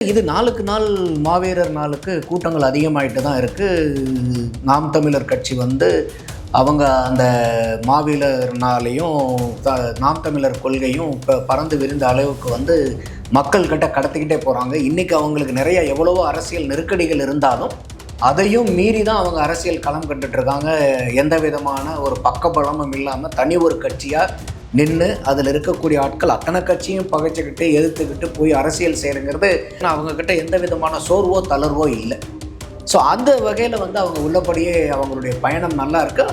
இது நாளுக்கு நாள் மாவீரர் நாளுக்கு கூட்டங்கள் அதிகமாயிட்டு தான் இருக்குது நாம் தமிழர் கட்சி வந்து அவங்க அந்த மாவீரர் நாளையும் த- நாம் தமிழர் கொள்கையும் இப்போ பறந்து விரிந்த அளவுக்கு வந்து மக்கள்கிட்ட கடத்திக்கிட்டே போகிறாங்க இன்றைக்கி அவங்களுக்கு நிறைய எவ்வளவோ அரசியல் நெருக்கடிகள் இருந்தாலும் அதையும் மீறி தான் அவங்க அரசியல் களம் கண்டுட்ருக்காங்க எந்த விதமான ஒரு பக்கபலமும் இல்லாமல் தனி ஒரு கட்சியாக நின்று அதில் இருக்கக்கூடிய ஆட்கள் அத்தனை கட்சியும் பகைச்சிக்கிட்டு எதிர்த்துக்கிட்டு போய் அரசியல் செய்கிறங்கிறது அவங்கக்கிட்ட எந்த விதமான சோர்வோ தளர்வோ இல்லை. ஸோ அந்த வகையில் வந்து அவங்க உள்ளபடியே அவங்களுடைய பயணம் நல்லா இருக்கு.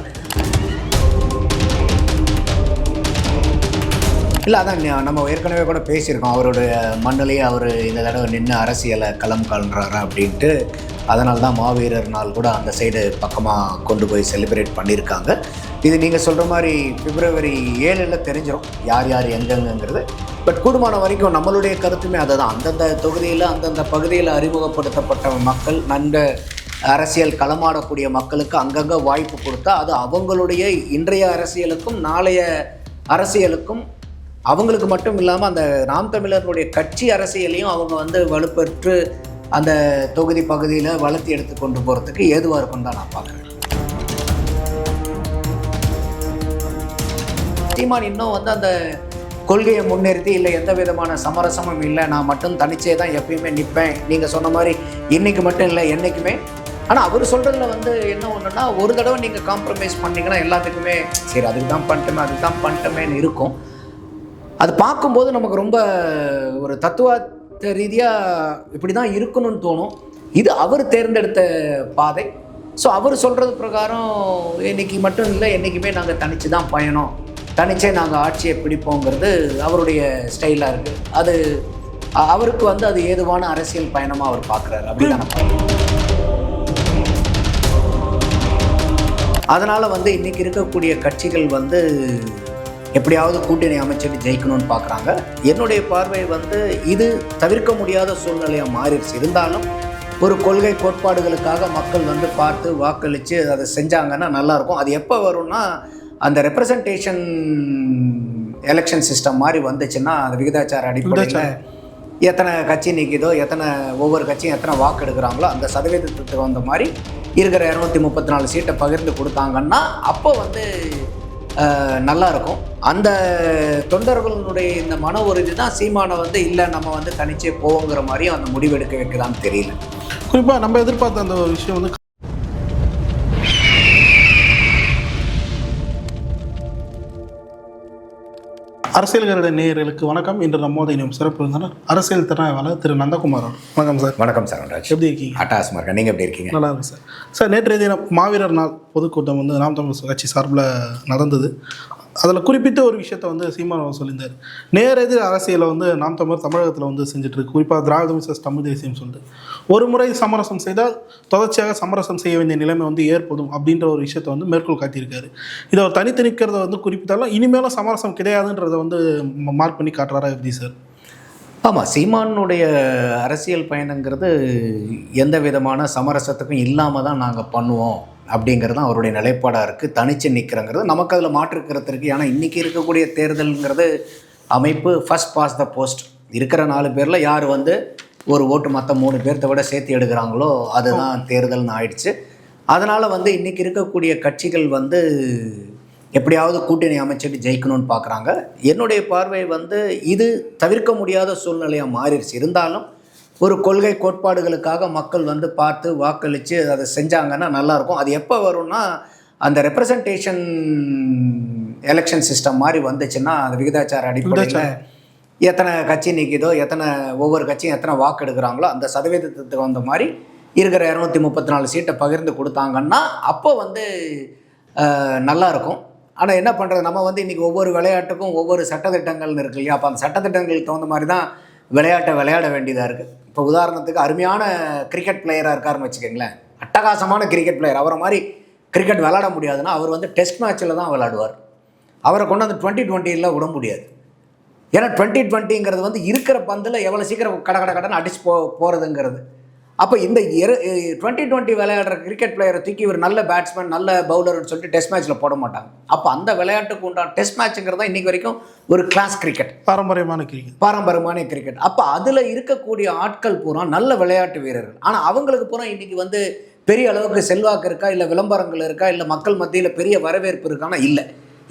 இல்லை அதான் நம்ம ஏற்கனவே கூட பேசியிருக்கோம். அவருடைய மண்ணிலேயே அவர் இந்த தடவை நின்று அரசியலை களம் காண்றாரு அப்படின்ட்டு. அதனால தான் மாவீரர் நாள் கூட அந்த சைடு பக்கமாக கொண்டு போய் செலிப்ரேட் பண்ணியிருக்காங்க. இது நீங்கள் சொல்கிற மாதிரி பிப்ரவரி ஏழில் தெரிஞ்சிடும் யார் யார் எங்கெங்கிறது பட் கூடுமான வரைக்கும் நம்மளுடைய கருத்துமே அதுதான். அந்தந்த தொகுதியில் அந்தந்த பகுதியில் அறிமுகப்படுத்தப்பட்ட மக்கள் நன்கு அரசியல் களமாடக்கூடிய மக்களுக்கு அங்கங்கே வாய்ப்பு கொடுத்தா அது அவங்களுடைய இன்றைய அரசியலுக்கும் நாளைய அரசியலுக்கும் அவங்களுக்கு மட்டும் இல்லாமல் அந்த நாம் தமிழர்களுடைய கட்சி அரசியலையும் அவங்க வந்து வலுப்பெற்று அந்த தொகுதி பகுதியில் வளர்த்தி எடுத்து கொண்டு போகிறதுக்கு ஏதுவாக இருக்கும் தான் நான் பார்க்குறேன். சீமான் இன்னும் வந்து அந்த கொள்கையை முன்னிறுத்தி இல்லை எந்த விதமான சமரசமும் இல்லை. நான் மட்டும் தனிச்சே தான் எப்பயுமே நிற்பேன். நீங்கள் சொன்ன மாதிரி இன்னைக்கு மட்டும் இல்லை என்றைக்குமே ஆனால் அவர் சொல்கிறதுல வந்து என்ன ஒன்றுனா ஒரு தடவை நீங்கள் காம்ப்ரமைஸ் பண்ணீங்கன்னா எல்லாத்துக்குமே சரி அதுக்கு தான் பண்ணிட்டோமே அதுக்கு தான் பண்ணிட்டோமேன்னு இருக்கும். அது பார்க்கும்போது நமக்கு ரொம்ப ஒரு தத்துவார்த்த ரீதியாக இப்படி தான் இருக்கணும்னு தோணும். இது அவர் தேர்ந்தெடுத்த பாதை. ஸோ அவர் சொல்கிறது பிரகாரம் இன்னைக்கு மட்டும் இல்லை என்றைக்குமே நாங்கள் தனித்து தான் பயணம். தனிச்சே நாங்கள் ஆட்சியை பிடிப்போங்கிறது அவருடைய ஸ்டைலாக இருக்குது அது அவருக்கு வந்து அது ஏதுவான அரசியல் பயணமாக அவர் பார்க்குறாரு அப்படி தான் அதனால் வந்து இன்றைக்கி இருக்கக்கூடிய கட்சிகள் வந்து எப்படியாவது கூட்டணி அமைச்சிட்டு ஜெயிக்கணும்னு பார்க்குறாங்க என்னுடைய பார்வை வந்து இது தவிர்க்க முடியாத சூழ்நிலையாக மாறிடுச்சு. இருந்தாலும் ஒரு கொள்கை கோட்பாடுகளுக்காக மக்கள் வந்து பார்த்து வாக்களித்து அதை செஞ்சாங்கன்னா நல்லாயிருக்கும் அது எப்போ வரும்னா அந்த ரெப்ரசன்டேஷன் எலெக்ஷன் சிஸ்டம் மாதிரி வந்துச்சுன்னா அந்த விகிதாச்சார அடிப்படையில் எத்தனை கட்சி நிற்கிதோ எத்தனை ஒவ்வொரு கட்சியும் எத்தனை வாக்கு எடுக்கிறாங்களோ அந்த சதவீதத்துக்கு தகுந்த மாதிரி இருக்கிற இரநூத்தி முப்பத்தி நாலு சீட்டை பகிர்ந்து கொடுத்தாங்கன்னா அப்போ வந்து நல்லா இருக்கும் அந்த தொண்டர்களுடைய இந்த மன உறுதி தான் சீமானை வந்து இல்லை நம்ம வந்து தனிச்சே போவோங்கிற மாதிரியும் அந்த முடிவெடுக்க வைக்கலாம்னு தெரியல. குறிப்பாக நம்ம எதிர்பார்த்த அந்த விஷயம் வந்து அரசியல்களுடைய நேயர்களுக்கு வணக்கம். இன்று நம்மோட இனியும் சிறப்பு விருந்தினர் அரசியல் திறனாய்வாளர் திரு நந்தகுமார். வணக்கம் சார். வணக்கம் சரண்ராஜ் எப்படி இருக்கீங்க? அட்டாசமாக இருக்கேன் நீங்கள் எப்படி இருக்கீங்க? நல்லா இருக்கு சார். சார் நேற்றைய தினம் மாவீரர் நாள் பொதுக்கூட்டம் வந்து நாம் தமிழ் கட்சி சார்பில் நடந்தது. அதில் குறிப்பிட்ட ஒரு விஷயத்தை வந்து சீமான் அவர் சொல்லியிருந்தார். நேரெதிர் அரசியலை வந்து நாம் தமிழர் தமிழகத்தில் வந்து செஞ்சுட்டு இருக்கு. குறிப்பாக திராவிட மிசஸ் தமிழ் தேசியம் சொல்லிட்டு. ஒரு முறை சமரசம் செய்தால் தொடர்ச்சியாக சமரசம் செய்ய வேண்டிய நிலைமை வந்து ஏற்படும் அப்படின்ற ஒரு விஷயத்தை வந்து மேற்கோள் காட்டியிருக்காரு. இதை அவர் தனித்து நிற்கிறத வந்து குறிப்பிட்டாலும் இனிமேலும் சமரசம் கிடையாதுன்றதை வந்து மார்க் பண்ணி காட்டுறாரா எப்படி சார்? ஆமாம் சீமானுடைய அரசியல் பயணங்கிறது எந்த விதமான சமரசத்துக்கும் இல்லாமல் தான் நாங்கள் பண்ணுவோம். அப்படிங்கிறது தான் அவருடைய நிலைப்பாடாக இருக்குது தனிச்சு நிற்கிறங்கிறது நமக்கு அதில் மாற்றுக்கிறது இருக்குது ஏன்னா இன்றைக்கி இருக்கக்கூடிய தேர்தல்ங்கிறது அமைப்பு ஃபர்ஸ்ட் பாஸ் த போஸ்ட் இருக்கிற நாலு பேரில் யார் வந்து ஒரு ஓட்டு மற்ற மூணு பேர்த்த விட சேர்த்து எடுக்கிறாங்களோ அதுதான் தேர்தல்னு ஆயிடுச்சு. அதனால் வந்து இன்றைக்கி இருக்கக்கூடிய கட்சிகள் வந்து எப்படியாவது கூட்டணி அமைச்சிட்டு ஜெயிக்கணும்னு பார்க்குறாங்க என்னுடைய பார்வை வந்து இது தவிர்க்க முடியாத சூழ்நிலையாக மாறிடுச்சு. இருந்தாலும் ஒரு கொள்கை கோட்பாடுகளுக்காக மக்கள் வந்து பார்த்து வாக்களித்து அதை செஞ்சாங்கன்னா நல்லாயிருக்கும். அது எப்போ வரும்னா அந்த ரெப்ரசன்டேஷன் எலெக்ஷன் சிஸ்டம் மாதிரி வந்துச்சுன்னா அந்த விகிதாச்சார அடிப்படையில் எத்தனை கட்சி நிற்கிதோ எத்தனை ஒவ்வொரு கட்சியும் எத்தனை வாக்கு எடுக்கிறாங்களோ அந்த சதவீதத்துக்கு தகுந்த மாதிரி இருக்கிற இரநூத்தி முப்பத்தி நாலு சீட்டை பகிர்ந்து கொடுத்தாங்கன்னா அப்போ வந்து அஹ், நல்லா இருக்கும் ஆனால் என்ன பண்ணுறது நம்ம வந்து இன்றைக்கி ஒவ்வொரு விளையாட்டுக்கும் ஒவ்வொரு சட்டத்திட்டங்கள்னு இருக்கு இல்லையா? அப்போ அந்த சட்டத்திட்டங்களுக்கு தகுந்த மாதிரி தான் விளையாட்டை விளையாட வேண்டியதாக இருக்குது இப்போ உதாரணத்துக்கு அருமையான கிரிக்கெட் பிளேயராக இருக்காருன்னு வச்சுக்கோங்களேன். அட்டகாசமான கிரிக்கெட் பிளேயர் அவரை மாதிரி கிரிக்கெட் விளாட முடியாதுன்னா அவர் வந்து டெஸ்ட் மேட்ச்சில் தான் விளாடுவார் அவரை கொண்டு வந்து டுவெண்ட்டி டுவெண்ட்டியில் விட முடியாது. ஏன்னா டுவெண்ட்டி டுவெண்ட்டிங்கிறது வந்து இருக்கிற பந்தில் எவ்வளோ சீக்கிரம் கட கட கடன் அடிச்சு போ போகிறதுங்கிறது அப்போ இந்த டுவெண்ட்டி டுவெண்ட்டி விளையாடுற கிரிக்கெட் பிளேயரை தூக்கி இவர் நல்ல பேட்ஸ்மேன் நல்ல பவுலர்னு சொல்லிட்டு டெஸ்ட் மேட்ச்சில் போட மாட்டாங்க. அப்போ அந்த விளையாட்டுக்கு உண்டான டெஸ்ட் மேட்ச்ங்கிறது தான் இன்றைக்கி வரைக்கும் ஒரு கிளாஸ் கிரிக்கெட் பாரம்பரியமான கிரிக்கெட் பாரம்பரியமான கிரிக்கெட் அப்போ அதில் இருக்கக்கூடிய ஆட்கள் பூரா நல்ல விளையாட்டு வீரர்கள். ஆனால் அவங்களுக்கு பூரா இன்னைக்கு வந்து பெரிய அளவுக்கு செல்வாக்கு இருக்கா இல்லை விளம்பரங்கள் இருக்கா இல்லை மக்கள் மத்தியில் பெரிய வரவேற்பு இருக்கானா? இல்லை.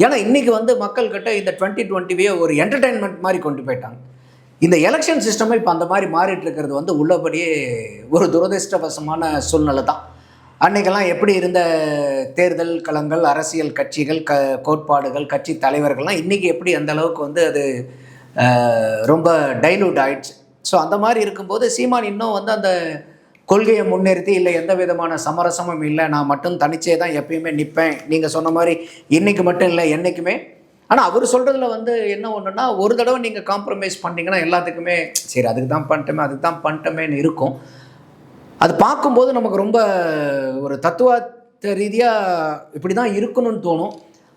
ஏன்னா இன்னைக்கு வந்து மக்கள்கிட்ட இந்த டுவெண்ட்டி டுவெண்ட்டிவே ஒரு என்டர்டைன்மெண்ட் மாதிரி கொண்டு போயிட்டாங்க. இந்த எலெக்ஷன் சிஸ்டமே இப்போ அந்த மாதிரி மாறிட்டு இருக்கிறது வந்து உள்ளபடியே ஒரு துரதிர்ஷ்டவசமான சூழ்நிலை தான். அன்னைக்கெல்லாம் எப்படி இருந்த தேர்தல் களங்கள் அரசியல் கட்சிகள் க கோட்பாடுகள் கட்சி தலைவர்கள்லாம் இன்றைக்கி எப்படி அந்த அளவுக்கு வந்து அது ரொம்ப டைலூட் ஆயிடுச்சு. ஸோ அந்த மாதிரி இருக்கும்போது சீமான் இன்னும் வந்து அந்த கொள்கையை முன்னிறுத்தி இல்லை எந்த விதமான சமரசமும் இல்லை நான் மட்டும் தனிச்சே தான் எப்பயுமே நிற்பேன் நீங்கள் சொன்ன மாதிரி இன்றைக்கு மட்டும் இல்லை என்றைக்குமே ஆனால் அவர் சொல்கிறதுல வந்து என்ன ஒன்றுனா ஒரு தடவை நீங்கள் காம்ப்ரமைஸ் பண்ணிங்கன்னா எல்லாத்துக்குமே சரி அதுக்கு தான் பண்ணிட்டோமே அதுக்கு தான் பண்ணிட்டோமேன்னு இருக்கும். அது பார்க்கும்போது நமக்கு ரொம்ப ஒரு தத்துவார்த்த ரீதியாக இப்படி தான் இருக்கணும்னு தோணும்.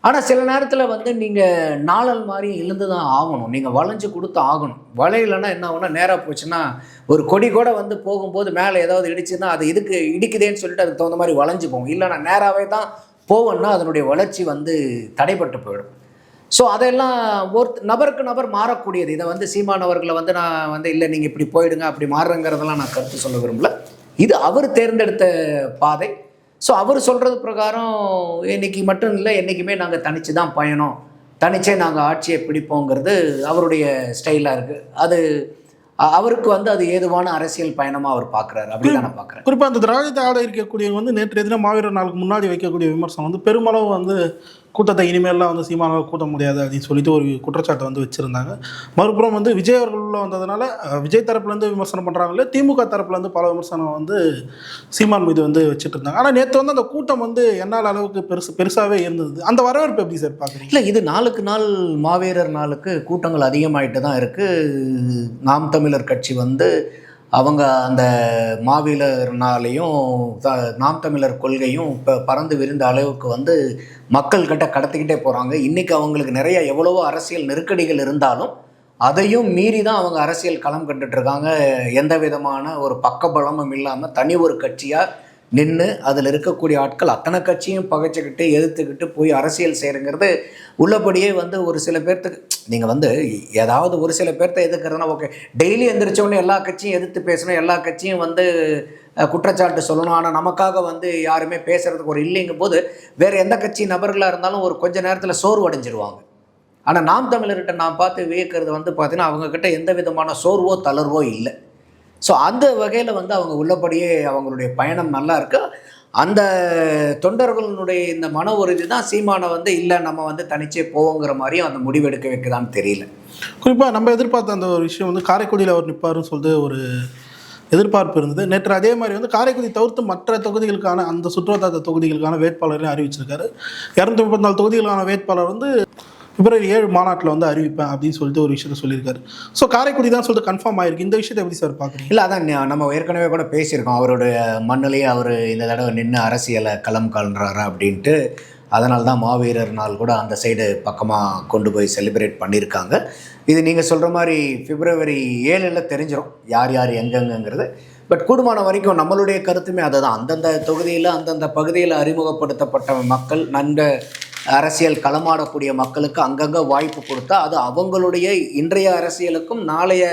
ஆனால் சில நேரத்தில் வந்து நீங்கள் நாளல் மாதிரி இழுந்து தான் ஆகணும். நீங்கள் வளைஞ்சு கொடுத்து ஆகணும். வளையலைன்னா என்ன ஆகும்னா நேராக போச்சுன்னா ஒரு கொடி கூட வந்து போகும்போது மேலே ஏதாவது இடிச்சுன்னா அது இதுக்கு இடிக்குதேன்னு சொல்லிட்டு அதுக்கு தகுந்த மாதிரி வளைஞ்சு போகும். இல்லைன்னா நேராகவே தான் போவோன்னா அதனுடைய வளர்ச்சி வந்து தடைப்பட்டு போயிடும். ஸோ அதெல்லாம் ஒரு நபருக்கு நபர் மாறக்கூடியது. இதை வந்து சீமான் அவர்களை வந்து நான் வந்து இல்லை நீங்கள் இப்படி போயிடுங்க அப்படி மாறுறங்கிறதெல்லாம் நான் கருத்து சொல்ல விரும்பல. இது அவர் தேர்ந்தெடுத்த பாதை. ஸோ அவர் சொல்கிறது பிரகாரம் இன்னைக்கு மட்டும் இல்லை என்றைக்குமே நாங்கள் தனித்து தான் பயணம். தனிச்சே நாங்கள் ஆட்சியை பிடிப்போங்கிறது அவருடைய ஸ்டைலாக இருக்குது அது அவருக்கு வந்து அது ஏதுவான அரசியல் பயணமாக அவர் பார்க்குறாரு அப்படி தான் நான் பார்க்குறேன் குறிப்பாக அந்த திராவிடத்தை ஆட இருக்கக்கூடியவங்க வந்து நேற்று தினம் மாவீரர் நாளுக்கு முன்னாடி வைக்கக்கூடிய விமர்சனம் வந்து பெருமளவு வந்து கூட்டத்தை இனிமேல்லாம் வந்து சீமானால் கூட்ட முடியாது அப்படின்னு சொல்லிட்டு ஒரு குற்றச்சாட்டை வந்து வச்சுருந்தாங்க. மறுபுறம் வந்து விஜய் அவர்கள் வந்ததுனால விஜய் தரப்புலேருந்து விமர்சனம் பண்ணுறாங்களே திமுக தரப்புலேருந்து பல விமர்சனம் வந்து சீமான் மீது வந்து வச்சுட்டு இருந்தாங்க. ஆனால் நேற்று வந்து அந்த கூட்டம் வந்து என்னால் அளவுக்கு பெருசு பெருசாகவே இருந்தது. அந்த வரவேற்பு எப்படி சார் பார்க்குறீங்க இல்லை இது நாளுக்கு நாள் மாவீரர் நாளுக்கு கூட்டங்கள் அதிகமாயிட்டு தான் இருக்குது நாம் தமிழர் கட்சி வந்து அவங்க அந்த மாவீரர்னாலையும் த- நாம் தமிழர் கொள்கையும் இப்போ பறந்து விரிந்த அளவுக்கு வந்து மக்கள்கிட்ட கடத்திக்கிட்டே போகிறாங்க இன்றைக்கி அவங்களுக்கு நிறைய எவ்வளவோ அரசியல் நெருக்கடிகள் இருந்தாலும் அதையும் மீறி தான் அவங்க அரசியல் களம் கண்டுட்ருக்காங்க எந்த விதமான ஒரு பக்கபலமும் இல்லாமல் தனி ஒரு கட்சியாக நின்று அதில் இருக்கக்கூடிய ஆட்கள் அத்தனை கட்சியும் பகைச்சிக்கிட்டு எதிர்த்துக்கிட்டு போய் அரசியல் செய்கிறங்கிறது உள்ளபடியே வந்து ஒரு சில பேர்த்துக்கு நீங்கள் வந்து ஏதாவது ஒரு சில பேர்த்த எதிர்க்கிறதுனா ஓகே. டெய்லி எந்திரிச்சோடனே எல்லா கட்சியும் எதிர்த்து பேசணும் எல்லா கட்சியும் வந்து குற்றச்சாட்டு சொல்லணும். ஆனால் நமக்காக வந்து யாருமே பேசுகிறதுக்கு ஒரு இல்லைங்கும் போது வேறு எந்த கட்சி நபர்களாக இருந்தாலும் ஒரு கொஞ்ச நேரத்தில் சோர்வடைஞ்சிருவாங்க. ஆனால் நாம் தமிழர்கிட்ட நான் பார்த்து வியக்கிறது வந்து பார்த்தீங்கன்னா அவங்கக்கிட்ட எந்த விதமான சோர்வோ தளர்வோ இல்லை. ஸோ அந்த வகையில் வந்து அவங்க உள்ளபடியே அவங்களுடைய பயணம் நல்லா இருக்கு. அந்த தொண்டர்களுடைய இந்த மன உறுதி தான் சீமானை வந்து இல்லை நம்ம வந்து தனிச்சே போவோங்கிற மாதிரியும் அந்த முடிவெடுக்க வைக்கதான்னு தெரியல. குறிப்பாக நம்ம எதிர்பார்த்த அந்த ஒரு விஷயம் வந்து காரைக்குடியில் அவர் நிற்பாருன்னு சொல்லிட்டு ஒரு எதிர்பார்ப்பு இருந்தது. நேற்று அதே மாதிரி வந்து காரைக்குடி தவிர்த்து மற்ற தொகுதிகளுக்கான அந்த சுற்றுவட்டார தொகுதிகளுக்கான வேட்பாளரையும் அறிவிச்சிருக்காரு. இரநூத்தி முப்பத்தி நாலு தொகுதிகளுக்கான வேட்பாளர் வந்து பிப்ரவரி ஏழு மாநாட்டில் வந்து அறிவிப்பேன் அப்படின்னு சொல்லிட்டு ஒரு விஷயத்த சொல்லியிருக்காரு. ஸோ காரைக்குடி தான் சொல்லிட்டு கன்ஃபார்ம் ஆயிருக்கு. இந்த விஷயத்தை எப்படி சார் பார்க்குறீங்க? இல்லை அதான் நம்ம ஏற்கனவே கூட பேசியிருக்கோம். அவருடைய மண்ணிலேயே அவர் இந்த தடவை நின்று அரசியலை களம் காண்றாரா அப்படின்ட்டு. அதனால தான் மாவீரர் நாள் கூட அந்த சைடு பக்கமாக கொண்டு போய் செலிப்ரேட் பண்ணியிருக்காங்க. இது நீங்கள் சொல்கிற மாதிரி பிப்ரவரி ஏழில் தெரிஞ்சிடும் யார் யார் எங்கெங்கங்கிறது. பட் கூடுமான வரைக்கும் நம்மளுடைய கருத்துமே அதுதான். அந்தந்த தொகுதியில் அந்தந்த பகுதியில் அறிமுகப்படுத்தப்பட்ட மக்கள் நன்கு அரசியல் களமாடக்கூடிய மக்களுக்கு அங்கங்கே வாய்ப்பு கொடுத்தா அது அவங்களுடைய இன்றைய அரசியலுக்கும் நாளைய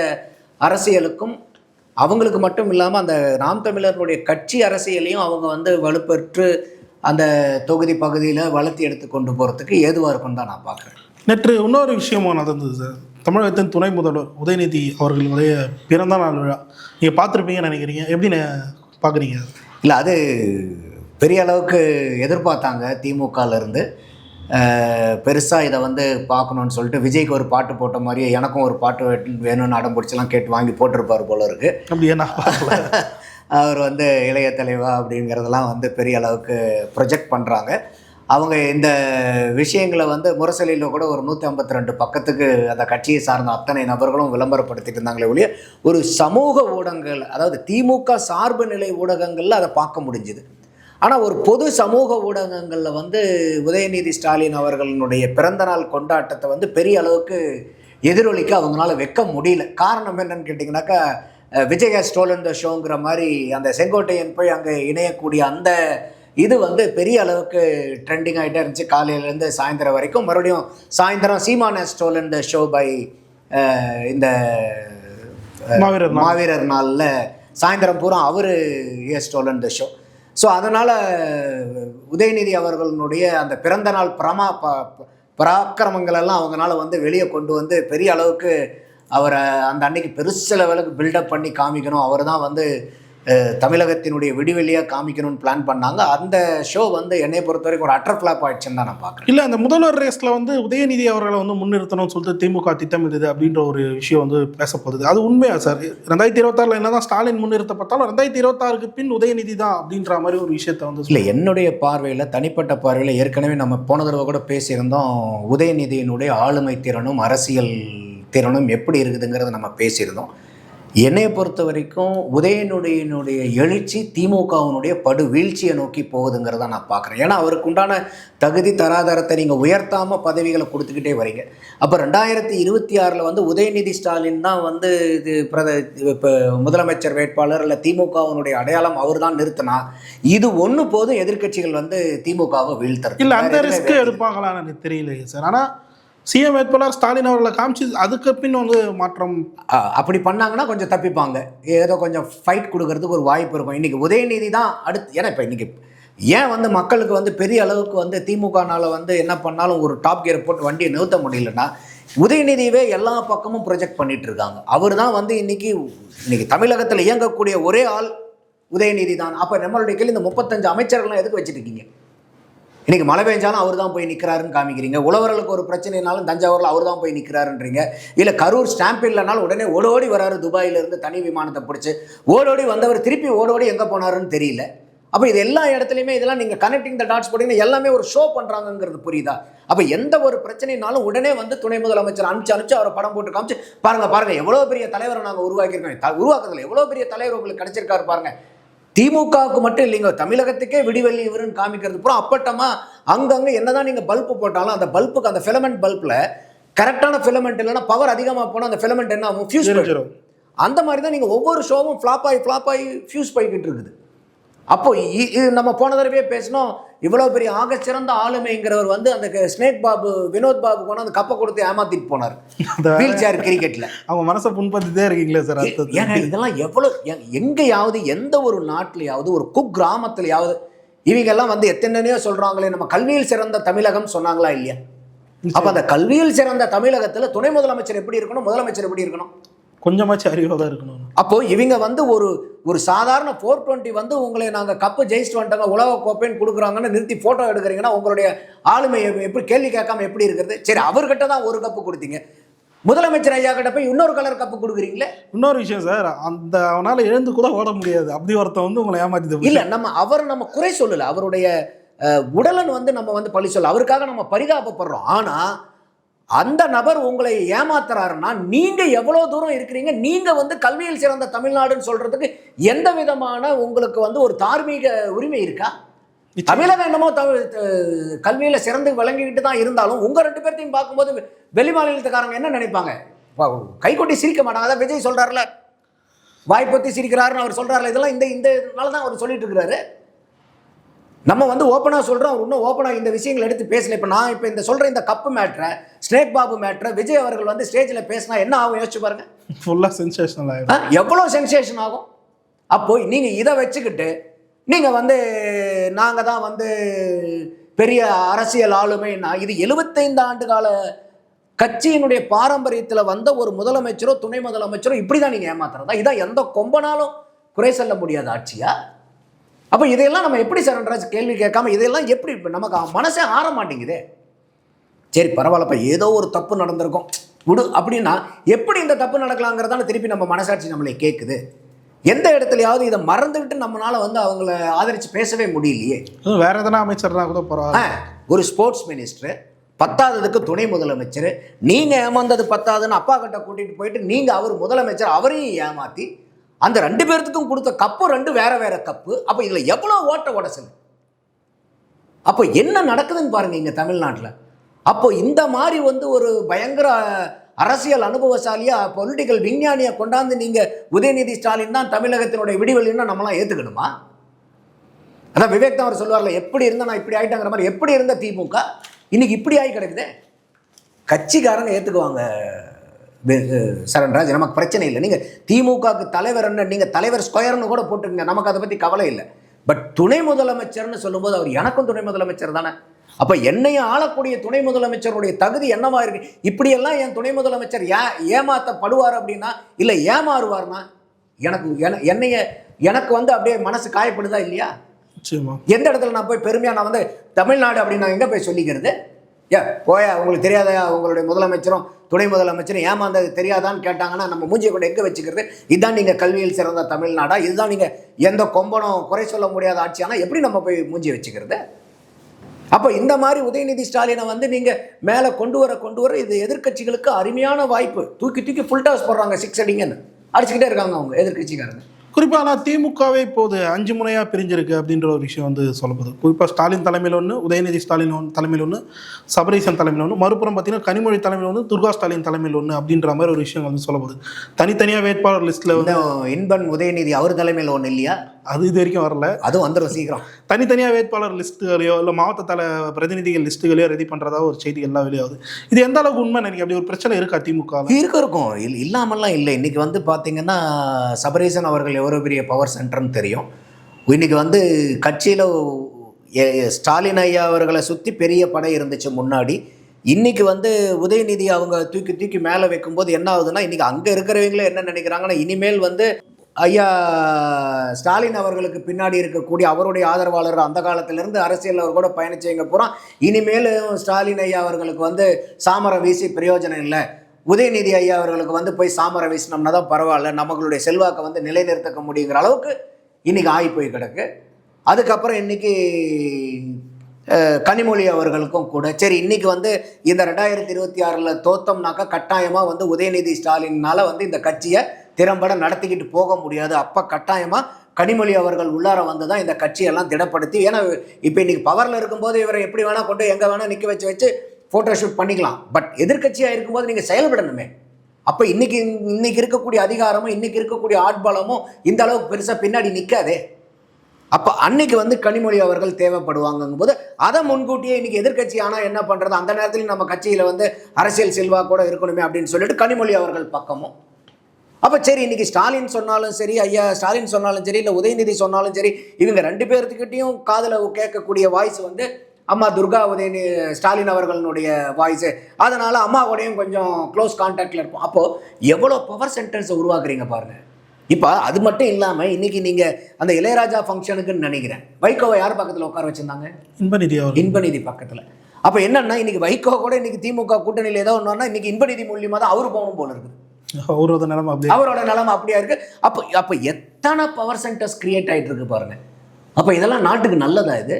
அரசியலுக்கும் அவங்களுக்கு மட்டும் இல்லாமல் அந்த நாம் தமிழர்களுடைய கட்சி அரசியலையும் அவங்க வந்து வலுப்பெற்று அந்த தொகுதி பகுதியில் வளர்த்தி எடுத்து கொண்டு போகிறதுக்கு ஏதுவாக இருக்கும்னு தான் நான் பார்க்குறேன். நேற்று இன்னொரு விஷயமும் நடந்தது சார். தமிழகத்தின் துணை முதல்வர் உதயநிதி அவர்களுடைய பிறந்த நாள் விழா. நீங்கள் பார்த்துருப்பீங்கன்னு நினைக்கிறீங்க. எப்படி பார்க்குறீங்க? இல்லை அது பெரிய அளவுக்கு எதிர்பார்த்தாங்க திமுகலேருந்து பெருசாக இதை வந்து பார்க்கணுன்னு சொல்லிட்டு விஜய்க்கு ஒரு பாட்டு போட்ட மாதிரியே எனக்கும் ஒரு பாட்டு வேணும்னு அடம் பிடிச்செல்லாம் கேட்டு வாங்கி போட்டிருப்பார் போல இருக்குது அப்படி என்ன பார்க்கல. அவர் வந்து இளைய தலைவா அப்படிங்கிறதெல்லாம் வந்து பெரிய அளவுக்கு ப்ரொஜெக்ட் பண்ணுறாங்க அவங்க இந்த விஷயங்களை வந்து முரசொலியில் கூட ஒரு நூற்றி ஐம்பத்தி ரெண்டு பக்கத்துக்கு அந்த கட்சியை சார்ந்த அத்தனை நபர்களும் விளம்பரப்படுத்திட்டு இருந்தாங்களே ஒழிய ஒரு சமூக ஊடகங்கள் அதாவது திமுக சார்பு நிலை ஊடகங்களில் அதை பார்க்க முடிஞ்சுது. ஆனால் ஒரு பொது சமூக ஊடகங்களில் வந்து உதயநிதி ஸ்டாலின் அவர்களுடைய பிறந்தநாள் கொண்டாட்டத்தை வந்து பெரிய அளவுக்கு எதிரொலிக்க அவங்களால வைக்க முடியல. காரணம் என்னன்னு கேட்டிங்கனாக்கா விஜய் ஸ்டோலன் த ஷோங்கிற மாதிரி அந்த செங்கோட்டையன் போய் அங்கே இணையக்கூடிய அந்த இது வந்து பெரிய அளவுக்கு ட்ரெண்டிங் ஆகிட்டே இருந்துச்சு. காலையிலேருந்து சாயந்தரம் வரைக்கும் மறுபடியும் சாயந்தரம் சீமான ஸ்டோலன் த ஷோ பை இந்த மாவீரர். மாவீரர் நாளில் சாயந்தரம் பூரா அவர் a stolen the show. So அதனால் உதயநிதி அவர்களுடைய அந்த பிறந்த நாள் பிரமா ப பராக்கிரமங்களெல்லாம் அவங்களால வந்து வெளியே கொண்டு வந்து பெரிய அளவுக்கு அவரை அந்த அன்னைக்கு பெருசு லெவலுக்கு பில்டப் பண்ணி காமிக்கணும். அவர் தான் வந்து தமிழகத்தினுடைய விடிவெளியாக காமிக்கணும்னு பிளான் பண்ணாங்க. அந்த ஷோ வந்து என்னை பொறுத்த வரைக்கும் ஒரு அட்டர் ஃப்ளாப் ஆயிடுச்சுன்னு தான் நான் பார்க்குறேன். இல்ல அந்த முதல்வர் ரேஸ்ல வந்து உதயநிதி அவர்களை வந்து முன்னிறுத்தணும்னு சொல்லிட்டு திமுக திட்டமிடுது அப்படின்ற ஒரு விஷயம் வந்து பேசப்படுது அது உண்மையா சார் ரெண்டாயிரத்தி இருபத்தாறுல என்னதான் ஸ்டாலின் முன்னிறுத்தப்பட்டாலும் ரெண்டாயிரத்தி இருபத்தாறுக்கு பின் உதயநிதி தான் அப்படின்ற மாதிரி ஒரு விஷயத்த வந்து இல்லை என்னுடைய பார்வையில் தனிப்பட்ட பார்வையில் ஏற்கனவே நம்ம போன தடவை கூட பேசியிருந்தோம் உதயநிதியினுடைய ஆளுமை திறனும் அரசியல் திறனும் எப்படி இருக்குதுங்கிறத நம்ம பேசியிருந்தோம். என்னைய பொறுத்த வரைக்கும் உதயனுடையனுடைய எழுச்சி திமுகவினுடைய படு வீழ்ச்சியை நோக்கி போகுதுங்கிறத நான் பார்க்குறேன். ஏன்னா அவருக்கு உண்டான தகுதி தராதரத்தை நீங்கள் உயர்த்தாமல் பதவிகளை கொடுத்துக்கிட்டே வரீங்க. அப்போ ரெண்டாயிரத்தி இருபத்தி ஆறில் வந்து உதயநிதி ஸ்டாலின் தான் வந்து இது பிரத இப்போ முதலமைச்சர் வேட்பாளர் இல்லை திமுகவினுடைய அடையாளம் அவர் தான் நிறுத்தினா இது ஒன்று போதும் எதிர்க்கட்சிகள் வந்து திமுகவை வீழ்த்துறது. இல்ல அந்த ரிஸ்க் எடுப்பாங்களான்னு தெரியலையே சார். ஆனா சிஎம் வேட்பாளர் ஸ்டாலின் அவர்களை காமிச்சு அதுக்கு பின் வந்து மாற்றம். அப்படி பண்ணாங்கன்னா கொஞ்சம் தப்பிப்பாங்க. ஏதோ கொஞ்சம் ஃபைட் கொடுக்கறதுக்கு ஒரு வாய்ப்பு இருக்கும். இன்னைக்கு உதயநிதி தான் அடுத்து ஏன்னா இப்போ இன்னைக்கு ஏன் வந்து மக்களுக்கு வந்து பெரிய அளவுக்கு வந்து திமுகனால் வந்து என்ன பண்ணாலும் ஒரு டாப் கியர் போட்டு வண்டியை நிறுத்த முடியலன்னா உதயநிதியவே எல்லா பக்கமும் ப்ரொஜெக்ட் பண்ணிட்டு இருக்காங்க. அவர் தான் வந்து இன்னைக்கு இன்னைக்கு தமிழகத்தில் இயங்கக்கூடிய ஒரே ஆள் உதயநிதி தான். அப்போ நம்மளுடைய கேள்வி இந்த முப்பத்தஞ்சு அமைச்சர்கள்லாம் எதுக்கு வச்சுருக்கீங்க? இன்றைக்கி இன்னைக்கு மழை பெஞ்சாலும் அவர் தான் போய் நிற்கிறாருன்னு காமிக்கிறீங்க. உழவர்களுக்கு ஒரு பிரச்சனைனாலும் தஞ்சாவூரில் அவர் தான் போய் நிற்கிறாருன்றீங்க இல்லை கரூர் ஸ்டாம்ப் இல்லைனாலும் உடனே ஓடோடி வராரு துபாயிலிருந்து தனி விமானத்தை பிடிச்சி. ஓடோடி வந்தவர் திருப்பி ஓடோடி எங்கே போனாருன்னு தெரியல. அப்போ இது எல்லா இடத்துலையுமே இதெல்லாம் நீங்கள் கனெக்டிங் த டாட்ஸ் போட்டிங்கன்னா எல்லாமே ஒரு ஷோ பண்ணுறாங்கங்கிறது புரியுதா? அப்போ எந்த ஒரு பிரச்சனைனாலும் உடனே வந்து துணை முதலமைச்சர் அனுப்பிச்சு அனுப்பிச்சு அவரை படம் போட்டு காமிச்சு பாருங்க பாருங்கள் எவ்வளோ பெரிய தலைவரை நாங்கள் உருவாக்கியிருக்கோம். உருவாக்குறதுல எவ்வளோ பெரிய தலைவர் உங்களுக்கு கிடச்சிருக்காரு பாருங்க. திமுகவுக்கு மட்டும் இல்லைங்க. தமிழகத்துக்கே விடிவெள்ளி இவருன்னு காமிக்கிறது பூரா அப்பட்டமா அங்கங்க என்னதான் நீங்க பல்பு போட்டாலும் அந்த பல்புக்கு அந்த ஃபிலமெண்ட் பல்ப்ல கரெக்டான ஃபிலமெண்ட் இல்லைன்னா பவர் அதிகமாக போனால் அந்த ஃபிலமெண்ட் என்ன ஆகும்? ஃபியூஸ். அந்த மாதிரி தான் நீங்கள் ஒவ்வொரு ஷோவும் ஃப்ளாப் ஆகி ஃப்ளாப் ஆகி ஃபியூஸ் போய்கிட்டு இருக்குது. அப்போ இது நம்ம போன தடவையே பேசினோம். இவ்வளோ பெரிய ஆக சிறந்த ஆளுமைங்கிறவர் வந்து அந்த ஸ்னேக் பாபு வினோத் பாபு போனால் அந்த கப்பை கொடுத்து ஏமாத்திட்டு போனார். அந்த வீல் சேர் கிரிக்கெட்டில் அவங்க மனசை புண்படுத்திட்டே இருக்கீங்களே சார் ஏங்க இதெல்லாம் எவ்வளோ எங்கேயாவது எந்த ஒரு நாட்டிலையாவது ஒரு குக் கிராமத்துலையாவது இவங்க எல்லாம் வந்து எத்தனையோ சொல்றாங்களே நம்ம கல்வியில் சிறந்த தமிழகம் சொன்னாங்களா இல்லையா? அப்ப அந்த கல்வியில் சிறந்த தமிழகத்துல துணை முதலமைச்சர் எப்படி இருக்கணும் முதலமைச்சர் எப்படி இருக்கணும்? கொஞ்சமாச்சும் அறிவாக தான் இருக்கணும். அப்போ இவங்க வந்து ஒரு ஒரு சாதாரண ஃபோர் டுவெண்ட்டி வந்து உங்களை நாங்க கப்பு ஜெயிச்சுட்டு வந்துட்டாங்க உலக கோப்பைன்னு கொடுக்குறாங்கன்னு நிறுத்தி போட்டோ எடுக்கிறீங்கன்னா உங்களுடைய ஆளுமை எப்~ எப்படி கேள்வி கேட்காம எப்படி இருக்கிறது? சரி அவர்கிட்ட தான் ஒரு கப்பு கொடுத்தீங்க. முதலமைச்சர் ஐயா கிட்ட போய் இன்னொரு கலர் கப்பு கொடுக்குறீங்களே? இன்னொரு விஷயம் சார் அந்த அவனால எழுந்து கூட ஓட முடியாது. அப்படி ஒருத்தன் வந்து உங்களை ஏமாத்தி இல்ல நம்ம அவர் நம்ம குறை சொல்லல. அவருடைய உடலன் வந்து நம்ம வந்து பழி சொல்ல அவருக்காக நம்ம பரிதாபப்படுறோம். ஆனா அந்த நபர் உங்களை ஏமாத்துறாருன்னா நீங்க எவ்வளவு தூரம் இருக்கிறீங்க? நீங்க வந்து கல்வியில் சிறந்த தமிழ்நாடுன்னு சொல்றதுக்கு எந்த விதமான உங்களுக்கு வந்து ஒரு தார்மீக உரிமை இருக்கா? தமிழகம் என்னமோ தமிழ் கல்வியில சிறந்து விளங்கிக்கிட்டு தான் இருந்தாலும் உங்க ரெண்டு பேர்த்தையும் பார்க்கும்போது வெளி மாநிலத்துக்காரங்க என்ன நினைப்பாங்க? கைகொட்டி சிரிக்க மாட்டாங்க. அதான் விஜய் சொல்றாருல. வாய்ப்பத்தி சிரிக்கிறாருன்னு அவர் சொல்றாருல. இதெல்லாம் இந்த இந்த இதனால தான் அவர் சொல்லிட்டு இருக்கிறாரு. நம்ம வந்து ஓப்பனாக சொல்கிறோம் அவர் இன்னும் ஓப்பனாக இந்த விஷயங்களை எடுத்து பேசல. இப்போ நான் இப்போ இந்த சொல்கிற இந்த கப்பு மேட்ரை ஸ்னேக் பாபு மேட்ரை விஜய் அவர்கள் வந்து ஸ்டேஜில் பேசினா என்ன ஆகும்? யோசிச்சு பாருங்க. ஃபுல்லாக சென்சேஷனல் ஆகிடும் ஆ, எவ்வளோ சென்சேஷன் ஆகும்? அப்போ நீங்கள் இதை வச்சுக்கிட்டு நீங்கள் வந்து நாங்கள் தான் வந்து பெரிய அரசியல் ஆளுமைன்னா இது 75 ஆண்டு கால கட்சியினுடைய பாரம்பரியத்தில் வந்த ஒரு முதலமைச்சரோ துணை முதலமைச்சரோ இப்படி தான் நீங்கள் ஏமாத்துறதா? இதான் எந்த கொம்பனாலும் குறை சொல்ல முடியாத ஆட்சியா? அப்போ இதையெல்லாம் நம்ம எப்படி சரண்டராஜ் கேள்வி கேட்காம இதெல்லாம் எப்படி நமக்கு மனசே ஆற மாட்டேங்குதே? சரி பரவாயில்லப்பா ஏதோ ஒரு தப்பு நடந்திருக்கும். விடு அப்படின்னா எப்படி இந்த தப்பு நடக்கலாங்கிறதால திருப்பி நம்ம மனசாட்சி நம்மளை கேட்குது எந்த இடத்துலயாவது இதை மறந்துக்கிட்டு நம்மளால வந்து அவங்கள ஆதரிச்சு பேசவே முடியலையே. வேற எதனா அமைச்சர்னா கூட பரவாயில்ல. ஒரு ஸ்போர்ட்ஸ் மினிஸ்டர் பத்தாததுக்கு துணை முதலமைச்சர் நீங்க ஏமாந்தது பத்தாதுன்னு அப்பா கிட்ட கூட்டிட்டு போயிட்டு நீங்க அவர் முதலமைச்சர் அவரையும் ஏமாத்தி அந்த ரெண்டு பேர்த்துக்கும் கொடுத்த கப்பு ரெண்டு வேற வேற கப்பு. அப்போ இதில் எவ்வளோ ஓட்ட உடசல்? அப்போ என்ன நடக்குதுன்னு பாருங்க இங்கே தமிழ்நாட்டில். அப்போ இந்த மாதிரி வந்து ஒரு பயங்கர அரசியல் அனுபவசாலியாக பொலிட்டிக்கல் விஞ்ஞானியை கொண்டாந்து நீங்கள் உதயநிதி ஸ்டாலின் தான் தமிழகத்தினுடைய விடிவெளின்னா நம்மளாம் ஏற்றுக்கணுமா அதான் விவேக் தான் அவர் சொல்லுவார்ல எப்படி இருந்தால் நான் இப்படி ஆகிட்டாங்கிற மாதிரி எப்படி இருந்த திமுக? இன்னைக்கு இப்படி ஆகி கிடக்குதே. கட்சிக்காரங்க ஏற்றுக்குவாங்க சரண்ராஜ் நமக்கு பிரச்சனை இல்லை. நீங்கள் திமுகவுக்கு தலைவர் என்ன நீங்கள் தலைவர் ஸ்கொயர்னு கூட போட்டுருங்க. நமக்கு அதை பற்றி கவலை இல்லை. பட் துணை முதலமைச்சர்னு சொல்லும்போது அவர் எனக்கும் துணை முதலமைச்சர் தானே. அப்போ என்னையும் ஆளக்கூடிய துணை முதலமைச்சருடைய தகுதி என்னவா இருக்கு? இப்படியெல்லாம் என் துணை முதலமைச்சர் ஏ ஏமாத்தப்படுவார் அப்படின்னா இல்லை ஏமாறுவார்னா எனக்கு என- என்னைய எனக்கு வந்து அப்படியே மனசு காயப்படுதா இல்லையா? எந்த இடத்துல நான் போய் பெருமையாக நான் வந்து தமிழ்நாடு அப்படின்னு நான் எங்கே போய் சொல்லிக்கிறது? ஏ போயா உங்களுக்கு தெரியாதயா உங்களுடைய முதலமைச்சரும் துணை முதலமைச்சரும் ஏமாந்தது தெரியாதான்னு கேட்டாங்கன்னா நம்ம மூஞ்சியை கொண்டு எங்கே வச்சுக்கிறது? இதுதான் நீங்கள் கல்வியில் சிறந்த தமிழ்நாடா? இதுதான் நீங்கள் எந்த கொம்பனும் குறை சொல்ல முடியாத ஆட்சியானா? எப்படி நம்ம போய் மூஞ்சி வச்சுக்கிறது? அப்போ இந்த மாதிரி உதயநிதி ஸ்டாலினை வந்து நீங்கள் மேலே கொண்டு வர கொண்டு வர இது எதிர்க்கட்சிகளுக்கு அருமையான வாய்ப்பு. தூக்கி தூக்கி ஃபுல் டாஸ் போடுறாங்க சிக்ஸ் அடிங்கன்னு. அடிச்சுக்கிட்டே இருக்காங்க அவங்க எதிர்கட்சிக்காரங்க குறிப்பாக ஆனால் திமுகவே இப்போது அஞ்சு முனையாக பிரிஞ்சிருக்கு அப்படின்ற ஒரு விஷயம் வந்து சொல்லப்படுது. குறிப்பாக ஸ்டாலின் தலைமையில் ஒன்று உதயநிதி ஸ்டாலின் ஒன்று தலைமையில் ஒன்று சபரீசன் தலைமையில் ஒன்று மறுபுறம் பார்த்தீங்கன்னா கனிமொழி தலைமையில் ஒன்று துர்கா ஸ்டாலின் தலைமையில் ஒன்று அப்படின்ற மாதிரி ஒரு விஷயம் வந்து சொல்லப்படுது. தனித்தனியாக வேட்பாளர் லிஸ்ட்டில் வந்து இன்பன் உதயநிதி அவர் தலைமையில் ஒன்று இல்லையா? அது இது வரைக்கும் வரல. அதுவும் வந்துடும் சீக்கிரம். தனித்தனியாக வேட்பாளர் லிஸ்ட்டுகளையோ இல்லை மாவட்ட தல பிரதிநிதிகள் லிஸ்ட்டுகளையோ ரெடி பண்ணுறதா ஒரு செய்தி எல்லாம் வெளியாகுது. இது எந்த அளவுக்கு உண்மை நினைக்க அப்படி ஒரு பிரச்சனை இருக்கா திமுக இருக்க இருக்கும். இல் இல்லாமல்லாம் இல்லை. இன்னைக்கு வந்து பார்த்தீங்கன்னா சபரீசன் அவர்கள் எவ்வளோ பெரிய பவர் சென்டர்னு தெரியும். இன்றைக்கி வந்து கட்சியில் ஸ்டாலின் ஐயா அவர்களை சுற்றி பெரிய படை இருந்துச்சு முன்னாடி. இன்றைக்கி வந்து உதயநிதி அவங்க தூக்கி தூக்கி மேலே வைக்கும்போது என்ன ஆகுதுன்னா இன்றைக்கி அங்கே இருக்கிறவங்களே என்ன நினைக்கிறாங்கன்னா இனிமேல் வந்து ஐயா ஸ்டாலின் அவர்களுக்கு பின்னாடி இருக்கக்கூடிய அவருடைய ஆதரவாளர் அந்த காலத்திலேருந்து அரசியல் அவர் கூட பயணிச்சவங்க பூரா இனிமேலும் ஸ்டாலின் ஐயா அவர்களுக்கு வந்து சாமரம் வீசி பிரயோஜனம் இல்லை. உதயநிதி ஐயா அவர்களுக்கு வந்து போய் சாமர வீசினோம்னா தான் பரவாயில்ல. நம்மளுடைய செல்வாக்கை வந்து நிலைநிறுத்திக்க முடியுங்கிற அளவுக்கு இன்னைக்கு ஆகி போய் கிடக்கு. அதுக்கப்புறம் இன்னைக்கு கனிமொழி அவர்களுக்கும் கூட. சரி இன்னைக்கு வந்து இந்த ரெண்டாயிரத்தி இருபத்தி ஆறில் தோத்தம்னாக்கா கட்டாயமாக வந்து உதயநிதி ஸ்டாலினால் வந்து இந்த கட்சியை திறம்பட நடத்திக்கிட்டு போக முடியாது. அப்போ கட்டாயமாக கனிமொழி அவர்கள் உள்ளார வந்து தான் இந்த கட்சியெல்லாம் திடப்படுத்தி ஏன்னா இப்போ இன்னைக்கு பவரில் இருக்கும்போது இவரை எப்படி வேணால் கொண்டு எங்கே வேணால் நிற்க வச்சு வச்சு ஃபோட்டோ ஷூட் பண்ணிக்கலாம். பட் எதிர்க்கட்சியாக இருக்கும்போது நீங்கள் செயல்படணுமே. அப்போ இன்றைக்கி இன்றைக்கி இருக்கக்கூடிய அதிகாரமும் இன்றைக்கி இருக்கக்கூடிய ஆட்பலமும் இந்த அளவுக்கு பெருசாக பின்னாடி நிற்காதே அப்போ அன்னைக்கு வந்து கனிமொழி அவர்கள் தேவைப்படுவாங்கங்கும் போது அதை முன்கூட்டியே இன்னைக்கு எதிர்கட்சி ஆனால் என்ன பண்ணுறது அந்த நேரத்தில் நம்ம கட்சியில் வந்து அரசியல் செல்வா கூட இருக்கணுமே அப்படின்னு சொல்லிட்டு கனிமொழி அவர்கள் பக்கமும். அப்போ சரி இன்னைக்கு ஸ்டாலின் சொன்னாலும் சரி ஐயா ஸ்டாலின் சொன்னாலும் சரி இல்லை உதயநிதி சொன்னாலும் சரி இவங்க ரெண்டு பேர்த்துக்கிட்டையும் காதில் கேட்கக்கூடிய வாய்ஸ் வந்து அம்மா துர்கா உதயநி ஸ்டாலின் அவர்களுடைய வாய்ஸு அதனால் அம்மாவோடையும் கொஞ்சம் க்ளோஸ் கான்டாக்டில் இருப்போம். அப்போது எவ்வளோ பவர் சென்டர்ஸை உருவாக்குறீங்க பாருங்கள் இப்போ அது மட்டும் இல்லாமல் இன்னைக்கு நீங்கள் அந்த இளையராஜா ஃபங்க்ஷனுக்குன்னு நினைக்கிறேன். வைகோவை யார் பக்கத்தில் உட்கார வச்சுருந்தாங்க? இன்பநிதி இன்பநிதி பக்கத்தில். அப்போ என்னன்னா இன்னைக்கு வைகோ கூட இன்னைக்கு திமுக கூட்டணியில் ஏதோ ஒன்றுனா இன்னைக்கு இன்பநிதி மூலியமாக தான் அவர் போகணும் போல இருக்குது. அவரோட நிலைமை அப்படியே. அவரோட நிலைமை அப்படியா இருக்கு. அப்போ அப்போ எத்தனை பவர் சென்டர்ஸ் கிரியேட் ஆயிட்டு இருக்கு பாருங்க. அப்போ இதெல்லாம் நாட்டுக்கு நல்லதா இது?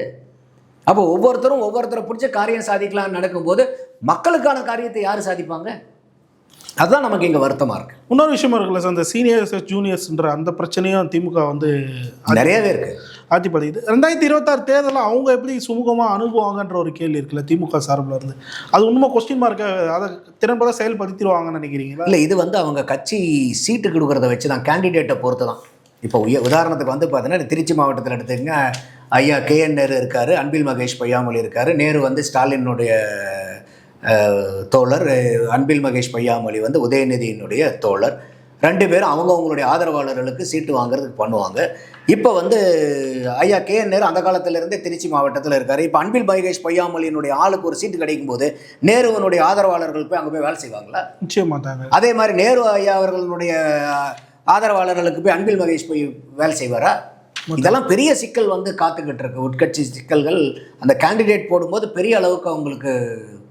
அப்போ ஒவ்வொருத்தரும் ஒவ்வொருத்தரை பிடிச்ச காரியம் சாதிக்கலாம்னு நடக்கும்போது மக்களுக்கான காரியத்தை யார் சாதிப்பாங்க? அதுதான் நமக்கு இங்கே வருத்தமாக இருக்கு. இன்னொரு விஷயமா இருக்குல்ல சார் அந்த சீனியர்ஸ் ஜூனியர்ஸ்ன்ற அந்த பிரச்சனையும் திமுக வந்து நிறையவே இருக்கு. ஆட்சி பதிக்குது ரெண்டாயிரத்தி இருபத்தாறு தேர்தலில் அவங்க எப்படி சுமூகமாக அணுகுவாங்கன்ற ஒரு கேள்வி இருக்குல்ல திமுக சார்பில் இருந்து. அது உண்மை கொஸ்டின் மார்க்க அதை திறன்பட செயல்படுத்திடுவாங்கன்னு நினைக்கிறீங்களா? இல்லை இது வந்து அவங்க கட்சி சீட்டு கொடுக்கறத வச்சு தான் கேண்டிடேட்டை பொறுத்து தான் இப்போ உதாரணத்துக்கு வந்து பார்த்தீங்கன்னா திருச்சி மாவட்டத்தில் எடுத்துக்கங்க ஐயா கே என் நேரு இருக்கார் அன்பில் மகேஷ் பொய்யாமொழி இருக்கார். நேரு வந்து ஸ்டாலினுடைய தோழர் அன்பில் மகேஷ் பொய்யாமொழி வந்து உதயநிதியினுடைய தோழர். ரெண்டு பேரும் அவங்க அவங்களுடைய ஆதரவாளர்களுக்கு சீட்டு வாங்குறதுக்கு பண்ணுவாங்க. இப்போ வந்து ஐயா கே என் நேரு அந்த காலத்திலிருந்தே திருச்சி மாவட்டத்தில் இருக்கார். இப்போ அன்பில் மகேஷ் பொய்யாமொழியினுடைய ஆளுக்கு ஒரு சீட்டு கிடைக்கும் போது நேருவனுடைய ஆதரவாளர்கள் போய் அங்கே போய் வேலை செய்வாங்களா? நிச்சயம் மாட்டாங்க அதே மாதிரி நேரு ஐயா அவர்களுடைய ஆதரவாளர்களுக்கு போய் அன்பில் மகேஷ் போய் வேலை செய்வாரா? இதெல்லாம் பெரிய சிக்கல் வந்து காத்துக்கிட்டு இருக்கு. உட்கட்சி சிக்கல்கள் அந்த கேண்டிடேட் போடும்போது பெரிய அளவுக்கு அவங்களுக்கு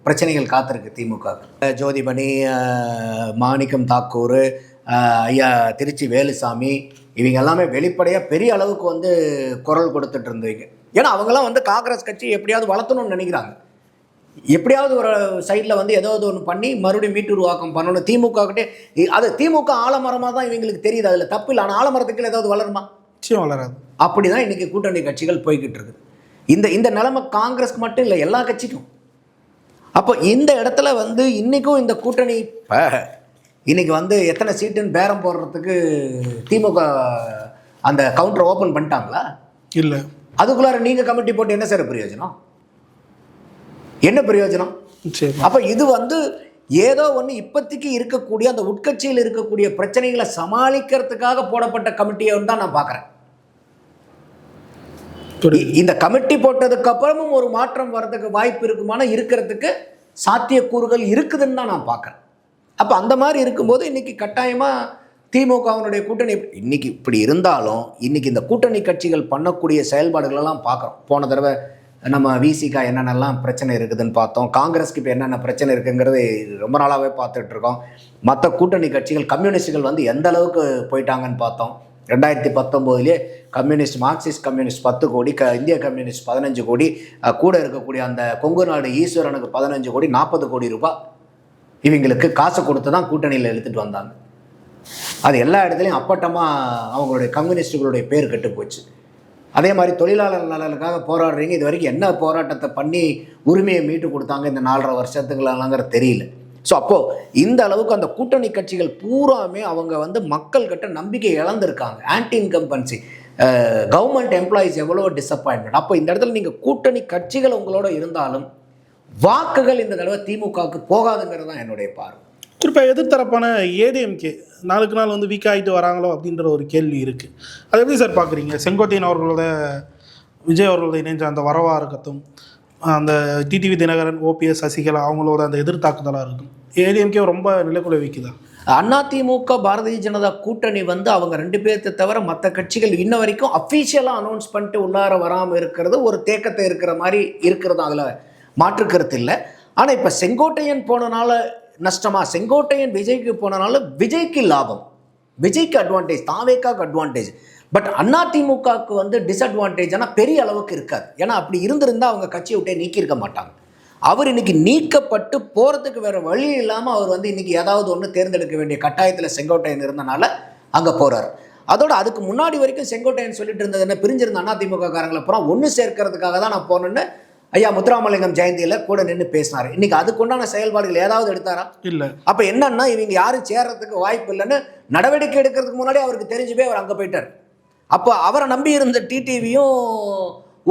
பிரச்சனைகள் காத்திருக்கு திமுக ஜோதிமணி மாணிக்கம் தாக்கூர் ஐயா திருச்சி வேலுசாமி இவங்க எல்லாமே வெளிப்படையாக பெரிய அளவுக்கு வந்து குரல் கொடுத்துட்டு இருந்தவங்க ஏன்னா அவங்கெல்லாம் வந்து காங்கிரஸ் கட்சி எப்படியாவது வளர்த்தணும்னு நினைக்கிறாங்க. எப்படியாவது ஒரு சைடில் வந்து ஏதாவது ஒன்று பண்ணி மறுபடியும் மீட்டுருவாக்கம் பண்ணணும். திமுக கிட்டே அது திமுக ஆலமரமாக தான் இவங்களுக்கு தெரியுது. அதில் தப்பு இல்லை. ஆனால் ஆலமரத்துக்கு ஏதாவது வளருமா? நிச்சயம் வளராது. அப்படி தான் இன்றைக்கி கூட்டணி கட்சிகள் போய்கிட்டு இருக்குது. இந்த இந்த நிலைமை காங்கிரஸ்க்கு மட்டும் இல்லை எல்லா கட்சிக்கும். அப்போ இந்த இடத்துல வந்து இன்றைக்கும் இந்த கூட்டணி இப்போ இன்னைக்கு வந்து எத்தனை சீட்டுன்னு பேரம் போடுறதுக்கு திமுக அந்த கவுண்டர் ஓப்பன் பண்ணிட்டாங்களா? இல்லை. அதுக்குள்ளார நீங்கள் கமிட்டி போட்டு என்ன சார் பிரயோஜனம்? என்ன பிரயோஜனம்? அப்போ இது வந்து ஏதோ ஒன்று இப்போதைக்கு இருக்கக்கூடிய அந்த உட்கட்சியில் இருக்கக்கூடிய பிரச்சனைகளை சமாளிக்கிறதுக்காக போடப்பட்ட கமிட்டியை தான் நான் பார்க்குறேன். இந்த கமிட்டி போட்டதுக்கு அப்புறமும் ஒரு மாற்றம் வர்றதுக்கு வாய்ப்பு இருக்குமானா இருக்கிறதுக்கு சாத்தியக்கூறுகள் இருக்குதுன்னு தான் நான் பார்க்குறேன். அப்போ அந்த மாதிரி இருக்கும்போது இன்னைக்கு கட்டாயமாக திமுகவினுடைய கூட்டணி இன்னைக்கு இப்படி இருந்தாலும் இன்னைக்கு இந்த கூட்டணி கட்சிகள் பண்ணக்கூடிய செயல்பாடுகளெல்லாம் பார்க்குறோம். போன தடவை நம்ம விசிக்கா என்னென்னலாம் பிரச்சனை இருக்குதுன்னு பார்த்தோம். காங்கிரஸ்க்கு இப்போ என்னென்ன பிரச்சனை இருக்குங்கிறது ரொம்ப நாளாகவே பார்த்துட்டு இருக்கோம் மற்ற கூட்டணி கட்சிகள் கம்யூனிஸ்டுகள் வந்து எந்த அளவுக்கு போயிட்டாங்கன்னு பார்த்தோம். ரெண்டாயிரத்தி பத்தொம்போதுலேயே கம்யூனிஸ்ட் மார்க்சிஸ்ட் கம்யூனிஸ்ட் பத்து கோடி க இந்திய கம்யூனிஸ்ட் பதினஞ்சு கோடி கூட இருக்கக்கூடிய அந்த கொங்கு நாடு ஈஸ்வரனுக்கு பதினஞ்சு கோடி நாற்பது கோடி ரூபாய் இவங்களுக்கு காசு கொடுத்து தான் கூட்டணியில் இழுத்துட்டு வந்தாங்க. அது எல்லா இடத்துலையும் அப்பட்டமாக அவங்களுடைய கம்யூனிஸ்டுகளுடைய பேர் கெட்டு போச்சு. அதே மாதிரி தொழிலாளர் நலனுக்காக போராடுறீங்க. இது வரைக்கும் என்ன போராட்டத்தை பண்ணி உரிமையை மீட்டு கொடுத்தாங்க இந்த நாலரை வருஷத்துக்குலாங்கிற தெரியல. ஸோ அப்போது இந்த அளவுக்கு அந்த கூட்டணி கட்சிகள் பூராமே அவங்க வந்து மக்கள்கிட்ட நம்பிக்கை இழந்திருக்காங்க. ஆன்டி இன்கம்பன்சி கவர்மெண்ட் எம்ப்ளாயீஸ் எவ்வளோ டிசப்பாயின்மெண்ட் அப்போ இந்த இடத்துல நீங்கள் கூட்டணி கட்சிகள் உங்களோட இருந்தாலும் வாக்குகள் இந்த தடவை திமுகவுக்கு போகாதுங்கிறது தான் என்னுடைய பார்வை. குறிப்பாக எதிர்த்தரப்பான ஏடிஎம்கே நாளுக்கு நாள் வந்து வீக் ஆகிட்டு வராங்களோ அப்படின்ற ஒரு கேள்வி இருக்குது அதை எப்படி சார் பார்க்குறீங்க செங்கோட்டையன் அவர்களோட விஜய் அவர்களோட இணைஞ்ச அந்த வரவாக இருக்கட்டும் அந்த டிடிவி தினகரன் ஓபிஎஸ் சசிகலா அவங்களோட அந்த எதிர்த்தாக்குதலாக இருக்கும். ஏடிஎம்கே ரொம்ப நிலைக்குலை வைக்குதா? அதிமுக பாரதிய ஜனதா கூட்டணி வந்து அவங்க ரெண்டு பேர்த்தை தவிர மற்ற கட்சிகள் இன்ன வரைக்கும் அஃபீஷியலாக அனௌன்ஸ் பண்ணிட்டு உள்ளார வராமல் இருக்கிறது ஒரு தேக்கத்தை இருக்கிற மாதிரி இருக்கிறது அதில் மாற்றுக்கருத்து இல்லை. ஆனால் இப்போ செங்கோட்டையன் போனனால நஷ்டமா? செங்கோட்டையன் விஜய்க்கு போனனால விஜய்க்கு லாபம். விஜய்க்கு அட்வான்டேஜ் தாவேக்காக்கு அட்வான்டேஜ் பட் அதிமுகவுக்கு வந்து டிஸ்அட்வான்டேஜ் ஆனால் பெரிய அளவுக்கு இருக்காது. ஏன்னா அப்படி இருந்திருந்தால் அவங்க கட்சியை விட்டே நீக்கியிருக்க மாட்டாங்க. அவர் இன்னைக்கு நீக்கப்பட்டு போகிறதுக்கு வேறு வழி இல்லாமல் அவர் வந்து இன்னைக்கு ஏதாவது ஒன்று தேர்ந்தெடுக்க வேண்டிய கட்டாயத்தில் செங்கோட்டையன் இருந்தனால அங்கே போகிறார் அதோட அதுக்கு முன்னாடி வரைக்கும் செங்கோட்டையன் சொல்லிட்டு இருந்தது என்ன? பிரிஞ்சிருந்த அதிமுக காரங்களை அப்புறம் ஒன்று சேர்க்கறதுக்காக தான் நான் போனேன்னு ஐயா முத்துராமலிங்கம் ஜெயந்தியில் கூட நின்று பேசினார். இன்னைக்கு அதுக்குண்டான செயல்பாடுகள் ஏதாவது எடுத்தாரா? இல்லை. அப்போ என்னன்னா இவங்க யாரும் சேர்றதுக்கு வாய்ப்பு இல்லைன்னு நடவடிக்கை எடுக்கிறதுக்கு முன்னாடி அவருக்கு தெரிஞ்சு போய் அவர் அங்கே போயிட்டார். அப்போ அவரை நம்பி இருந்த டிடிவியும்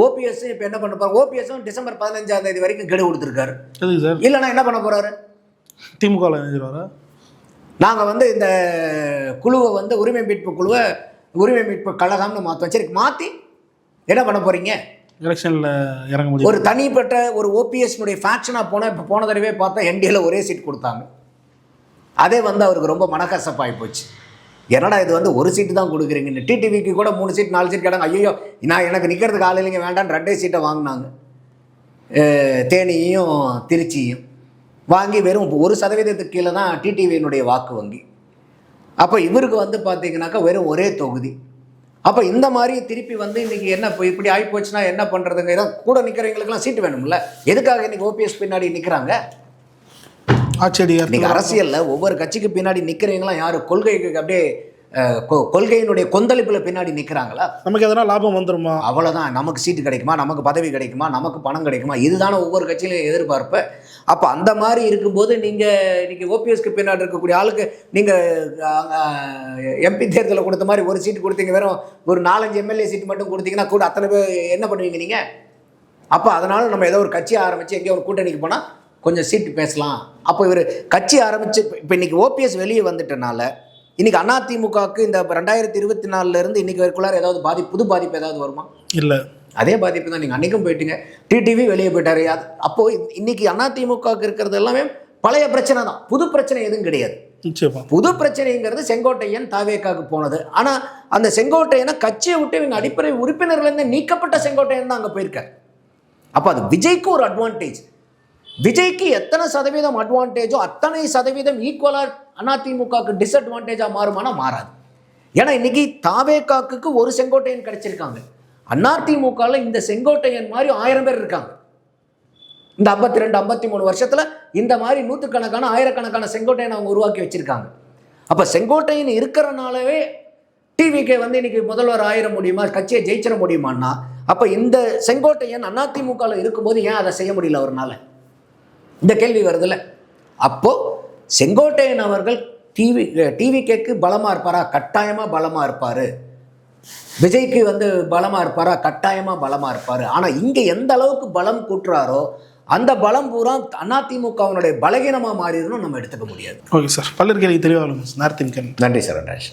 ஓபிஎஸ் இப்போ என்ன பண்ண போறாரு? ஓபிஎஸும் டிசம்பர் பதினஞ்சாம் தேதி வரைக்கும் கெடு கொடுத்துருக்காரு. இல்லைன்னா என்ன பண்ண போறாரு? இணைஞ்சிருவாரா? நாங்கள் வந்து இந்த குழுவை வந்து உரிமை மீட்பு குழுவை உரிமை மீட்பு கழகம்னு மாற்றோம் சரி மாற்றி என்ன பண்ண போறீங்க? எலெக்ஷனில் இறங்க முடியும். ஒரு தனிப்பட்ட ஒரு ஓபிஎஸ்னுடைய ஃபேக்ஷனாக போனால் இப்போ போன தடவை பார்த்தா என்டிஏல ஒரே சீட் கொடுத்தாங்க. அதே வந்து அவருக்கு ரொம்ப மனக்கசப்பாகி போச்சு. என்னடா இது வந்து ஒரு சீட்டு தான் கொடுக்குறீங்கன்னு. டிடிவிக்கு கூட மூணு சீட் நாலு சீட் கேட்டாங்க ஐயோ நான் எனக்கு நிற்கிறதுக்கு ஆள் இல்லைங்க வேண்டாம் ரெண்டே சீட்டை வாங்கினாங்க. தேனியும் தேனியையும் திருச்சியும் வாங்கி வெறும் ஒரு சதவீதத்துக்கு கீழே தான் டிடிவியினுடைய வாக்கு வங்கி. அப்போ இவருக்கு வந்து பார்த்தீங்கன்னாக்கா வெறும் ஒரே தொகுதி. அப்போ இந்த மாதிரி திருப்பி வந்து இன்னைக்கு என்ன இப்போ இப்படி ஆகி போச்சுன்னா என்ன பண்ணுறதுங்க ஏதோ கூட நிற்கிறவங்களுக்குலாம் சீட்டு வேணும்ல. எதுக்காக இன்னைக்கு ஓபிஎஸ் பின்னாடி நிற்கிறாங்க ஆச்சடியார் இன்னைக்கு அரசியலில் ஒவ்வொரு கட்சிக்கு பின்னாடி நிற்கிறவங்களாம் யார்? கொள்கைக்கு அப்படியே கொள்கையினுடைய கொந்தளிப்பில் பின்னாடி நிற்கிறாங்களா நமக்கு எதனா லாபம் வந்துருமா? அவ்வளோதான் நமக்கு சீட்டு கிடைக்குமா? நமக்கு பதவி கிடைக்குமா? நமக்கு பணம் கிடைக்குமா? இதுதானே ஒவ்வொரு கட்சியிலும் எதிர்பார்ப்பு. அப்போ அந்த மாதிரி இருக்கும்போது நீங்கள் இன்னைக்கு ஓபிஎஸ்க்கு பின்னாடி இருக்கக்கூடிய ஆளுக்கு நீங்கள் எம்பி தேர்தலில் கொடுத்த மாதிரி ஒரு சீட்டு கொடுத்தீங்க வெறும் ஒரு நாலஞ்சு எம்எல்ஏ சீட்டு மட்டும் கொடுத்தீங்கன்னா கூட அத்தனை பேர் என்ன பண்ணுவீங்க நீங்கள் அப்போ அதனால் நம்ம ஏதோ ஒரு கட்சி ஆரம்பித்து எங்கேயோ ஒரு கூட்டணிக்கு போனால் கொஞ்சம் சீட்டு பேசலாம். அப்போ இவர் கட்சி ஆரம்பித்து இப்போ இன்னைக்கு ஓபிஎஸ் வெளியே வந்துட்டனால இன்னைக்கு அதிமுகவுக்கு இந்த ரெண்டாயிரத்தி இருபத்தி நாலுலேருந்து இன்னைக்கு வரைக்குள்ளார ஏதாவது பாதிப்பு புது பாதிப்பு ஏதாவது வருமா? இல்லை. அதே பாதிப்பு தான் நீங்கள் அன்றைக்கும் போயிட்டீங்க. டிடிவி வெளியே போயிட்டாரு. அப்போது இன்னைக்கு அதிமுகவுக்கு இருக்கிறது எல்லாமே பழைய பிரச்சனை தான். புது பிரச்சனை எதுவும் கிடையாது. புது பிரச்சனைங்கிறது செங்கோட்டையன் தாவேக்காக்கு போனது. ஆனால் அந்த செங்கோட்டையனை கட்சியை விட்டு இவங்க அடிப்படை உறுப்பினர்லேருந்து நீக்கப்பட்ட செங்கோட்டையன் தான் அங்கே போயிருக்காரு. அப்போ அது விஜய்க்கு ஒரு அட்வான்டேஜ் விஜய்க்கு எத்தனை சதவீதம் அட்வான்டேஜோ அத்தனை சதவீதம் ஈக்குவலாக அதிமுகவுக்கு டிஸ்அட்வான்டேஜாக மாறுமானா மாறாது. ஏன்னா இன்னைக்கு தாவேக்காக்கு ஒரு செங்கோட்டையன் கிடைச்சிருக்காங்க. அதிமுகவில் இந்த செங்கோட்டையன் மாதிரி ஆயிரம் பேர் இருக்காங்க. இந்த ஐம்பத்தி ரெண்டு ஐம்பத்தி மூணு வருஷத்தில் இந்த மாதிரி நூற்றுக்கணக்கான ஆயிரக்கணக்கான செங்கோட்டையன் அவங்க உருவாக்கி வச்சுருக்காங்க. அப்போ செங்கோட்டையன் இருக்கிறனாலவே டிவிக்கு வந்து இன்னைக்கு முதல்வர் ஆயிர முடியுமா கட்சியை ஜெயிச்சிட முடியுமான்னா அப்போ இந்த செங்கோட்டையன் அதிமுகவில் இருக்கும்போது ஏன் அதை செய்ய முடியல அவர்னால? இந்த கேள்வி வருதுல்ல. அப்போது செங்கோட்டையன் அவர்கள் டிவி டிவிகேக்கு பலமாக இருப்பாரா? கட்டாயமாக பலமாக இருப்பார். விஜய்க்கு வந்து பலமாக இருப்பாரா? கட்டாயமாக பலமாக இருப்பார். ஆனால் இங்கே எந்த அளவுக்கு பலம் கூட்டுறாரோ அந்த பலம் பூரா அதிமுகவினுடைய பலகீனமாக மாறிடணும் நம்ம எடுத்துக்க முடியாது. Okay sir. பல்லர் கேள்வி தெளிவாக நேரத்தின் கேள்வி நன்றி சரண்ராஜ்